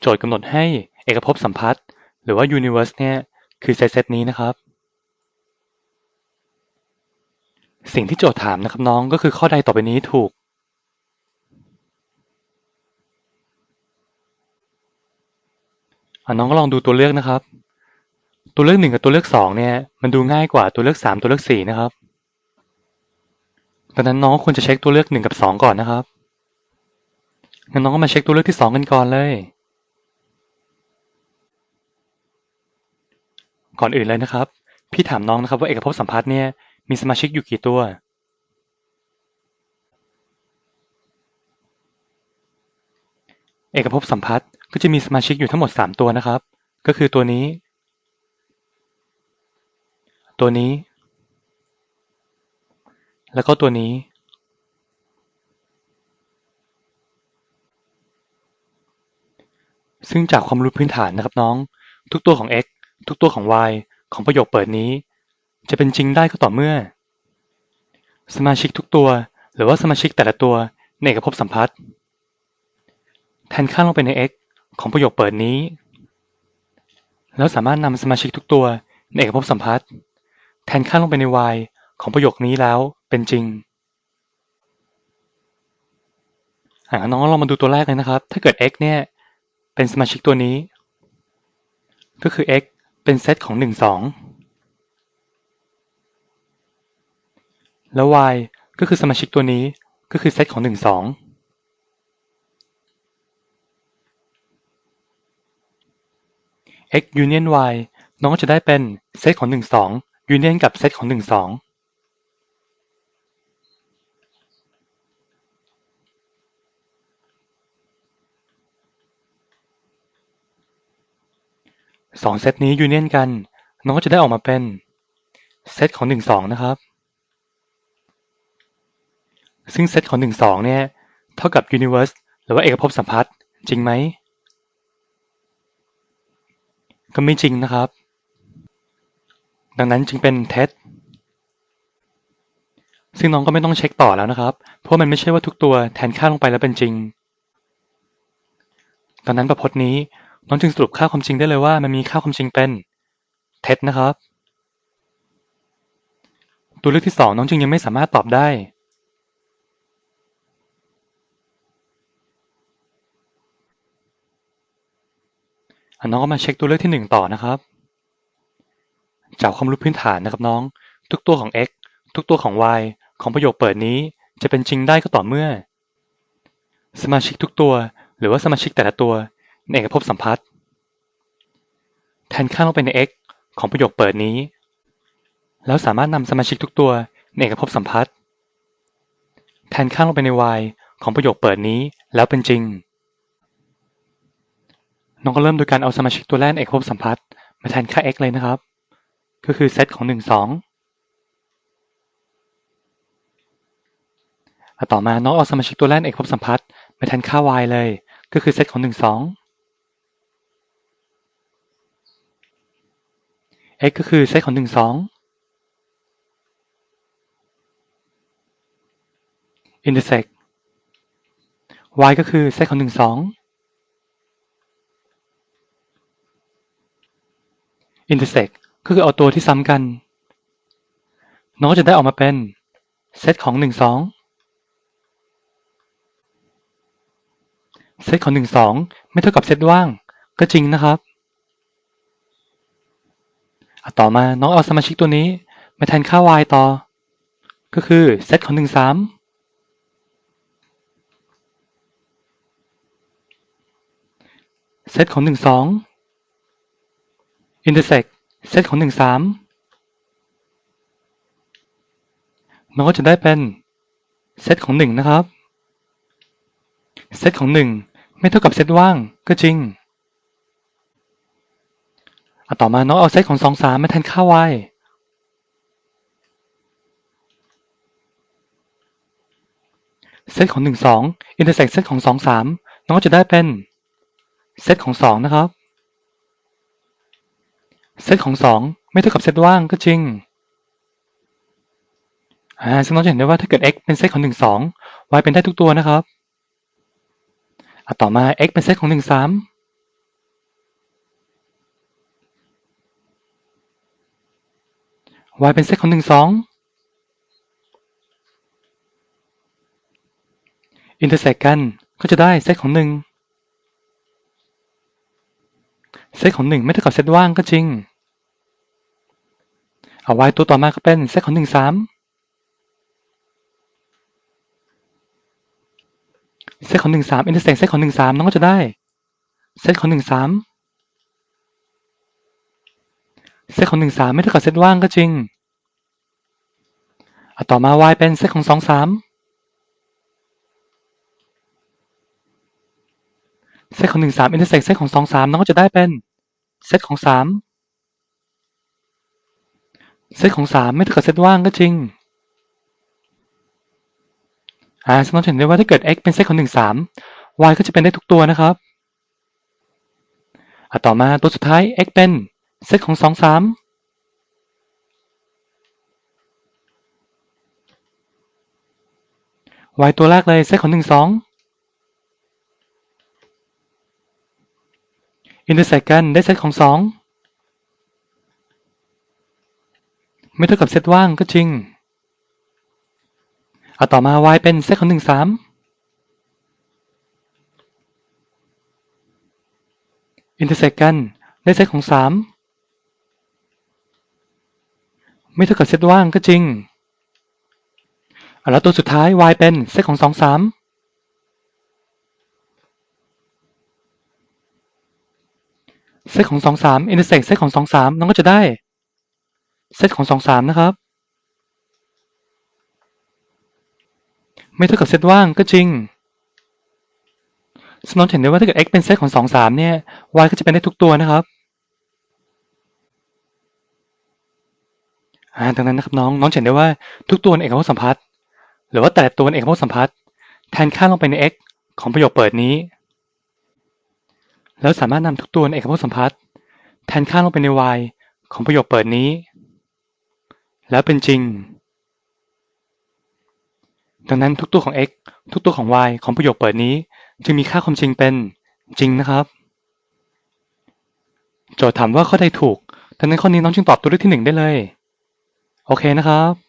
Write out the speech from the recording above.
โจทย์กำหนดให้เอกภพสัมพัทธ์ หรือว่า universe เนี่ยคือเซตเซตนี้นะครับ สิ่งที่โจทย์ถามนะครับน้องก็คือข้อใดต่อไปนี้ถูก น้องก็ลองดูตัวเลือกนะครับ ตัวเลือกหนึ่งกับตัวเลือกสองเนี่ยมันดูง่ายกว่าตัวเลือกสามตัวเลือกสี่นะครับดังนั้นน้องควรจะเช็คตัวเลือกหนึ่งกับสองก่อนนะครับงั้นน้องก็มาเช็คตัวเลือกที่สองกันก่อนเลย ก่อนอื่นเลยนะครับ พี่ถามน้องนะครับว่าเอกภพสัมพัทธ์เนี่ยมีสมาชิกอยู่กี่ตัว เอกภพสัมพัทธ์ก็จะมีสมาชิกอยู่ทั้งหมด 3 ตัวนะครับ ก็คือตัวนี้ ตัวนี้ แล้วก็ตัวนี้ ซึ่งจากความรู้พื้นฐานนะครับน้อง ทุกตัวของ x ทุกตัวของ y ของประโยคเปิดนี้ จะเป็นจริงได้ก็ต่อเมื่อ สมาชิกทุกตัว หรือว่าสมาชิกแต่ละตัวในเอกภพสัมพัทธ์แทนค่าลงไปใน x ของประโยคเปิดนี้ แล้วสามารถนำสมาชิกทุกตัวในเอกภพสัมพัทธ์แทนค่าลงไปใน y ของประโยคนี้แล้วเป็นจริงอ่าน้องลองมาดูตัวแรกเลยนะครับ ถ้าเกิด x เนี่ยเป็นสมาชิกตัวนี้ ก็คือ x เป็นเซตของ1 2แล้ว y ก็คือสมาชิกตัวนี้ก็คือเซตของ1 2 x union y น้องก็จะได้เป็นเซตของ1 2 union กับเซตของ1 2สอง สองเซตนี้ยูเนียนกัน น้องก็จะได้ออกมาเป็นเซตของหนึ่งสองนะครับ ซึ่งเซตของหนึ่งสองเนี่ย เท่ากับ universe หรือว่าเอกภพสัมพัทธ์จริงไหม ก็ไม่จริงนะครับ ดังนั้นจึงเป็นเท็จซึ่งน้องก็ไม่ต้องเช็คต่อแล้วนะครับ เพราะมันไม่ใช่ว่าทุกตัวแทนค่าลงไปแล้วเป็นจริงดังนั้นประพจน์นี้ น้องจึงสรุปค่าความจริงได้เลยว่ามันมีค่าความจริงเป็นเท็จนะครับ ตัวเลือกที่สองน้องจึงยังไม่สามารถตอบได้ น้องก็มาเช็คตัวเลือกที่หนึ่งต่อนะครับ จากความรู้พื้นฐานนะครับน้อง ทุกตัวของ x ทุกตัวของ y ของประโยคเปิดนี้จะเป็นจริงได้ก็ต่อเมื่อ สมาชิกทุกตัว หรือว่าสมาชิกแต่ละตัว ในเอกภพสัมพัทธ์แทนค่าลงไปใน x ของประโยคเปิดนี้ แล้วสามารถนำสมาชิกทุกตัวในเอกภพสัมพัทธ์แทนค่าลงไปใน y ของประโยคเปิดนี้แล้วเป็นจริง น้องก็เริ่มโดยการเอาสมาชิกตัวแรกในเอกภพสัมพัทธ์มาแทนค่า x เลยนะครับ ก็คือเซตของ 1 2ต่อมาน้องเอาสมาชิกตัวแรกเอกภพสัมพัทธ์มาแทนค่า y เลย ก็คือเซตของ 1 2 x ก็คือเซตของ1 2 intersect y ก็คือเซตของ1 2 intersect ก็คือเอาตัวที่ซ้ำกัน น้องก็จะได้ออกมาเป็นเซตของ1 2เซตของ1 2ไม่เท่ากับเซตว่าง ก็จริงนะครับ ต่อมาน้องเอาสมาชิกตัวนี้มาแทนค่า y ต่อ ก็คือเซตของ1 3เซตของ1 2 intersect เซตของ1 3น้องก็จะได้เป็นเซตของ1นะครับ เซตของ1ไม่เท่ากับเซตว่างก็จริง ต่อมาน้องเอาเซตของสองสามมาแทนค่า y เซตของหนึ่งสองอินเตอร์เซ็กเซตของสองสามน้องจะได้เป็นเซตของสองนะครับ เซตของสองไม่เท่ากับเซตว่างก็จริงอ่าซึ่งน้องจะเห็นได้ว่าถ้าเกิด x เป็นเซตของหนึ่งสอง y เป็นได้ทุกตัวนะครับอะต่อมา x เป็นเซตของหนึ่งสาม y เป็นเซตของหนึ่งสองอินเตอร์เซกกันก็จะได้เซตของหนึ่งเซตของหนึ่งไม่เท่ากับเซตว่างก็จริง เอา y ตัวต่อมาก็เป็นเซตของหนึ่งสามเซตของหนึ่งสามอินเตอร์เซกเซตของหนึ่งสามน้องก็จะได้เซตของหนึ่งสาม เซตของหนึ่งสามไม่เท่ากับเซตว่างก็จริงอต่อมา y เป็นเซตของสองสามเซตของหนึ่งสามอินเตอร์เซกเซตของสองสามน้องก็จะได้เป็นเซตของสามเซตของสามไม่เท่ากับเซตว่างก็จริงอ่าสมมติเห็นได้ว่าถ้าเกิด x เป็นเซตของหนึ่งสาม y ก็จะเป็นได้ทุกตัวนะครับอะต่อมาตัวสุดท้าย x เป็น ซตของสองสาม y ตัวแรกเลยเซตของหนึ่งสองอินเตอร์เซกกันได้เซตของสองไม่เท่ากับเซตว่างก็จริง เอาต่อมา y เป็นเซตของหนึ่งสามอินเตอร์เซกกันได้เซตของสาม ไม่เท่ากับเซตว่างก็จริง แล้วตัวสุดท้าย y เป็นเซตของสองสามเซตของสองสามอินเตอร์เซกเซตของสองสามน้องก็จะได้เซตของสองสามนะครับ ไม่เท่ากับเซตว่างก็จริงสมมติเห็นได้ว่าถ้าเกิด x เป็นเซตของสองสามเนี่ย y ก็จะเป็นได้ทุกตัวนะครับ อ่าดังนั้นนะครับน้องน้องเห็นได้ว่าทุกตัวเป็นเอกภพสัมพัทธ์หรือว่าแต่ละตัวเป็นเอกภพสัมพัทธ์แทนค่าลงไปใน x ของประโยคเปิดนี้ แล้วสามารถนำทุกตัวเป็นเอกภพสัมพัทธ์แทนค่าลงไปใน y ของประโยคเปิดนี้ แล้วเป็นจริง ดังนั้นทุกตัวของ x ทุกตัวของ y ของประโยคเปิดนี้ จึงมีค่าความจริงเป็นจริงนะครับ โจทย์ถามว่าข้อใดถูกดังนั้นข้อนี้น้องจึงตอบตัวเลือกที่หนึ่งได้เลย โอเคนะครับ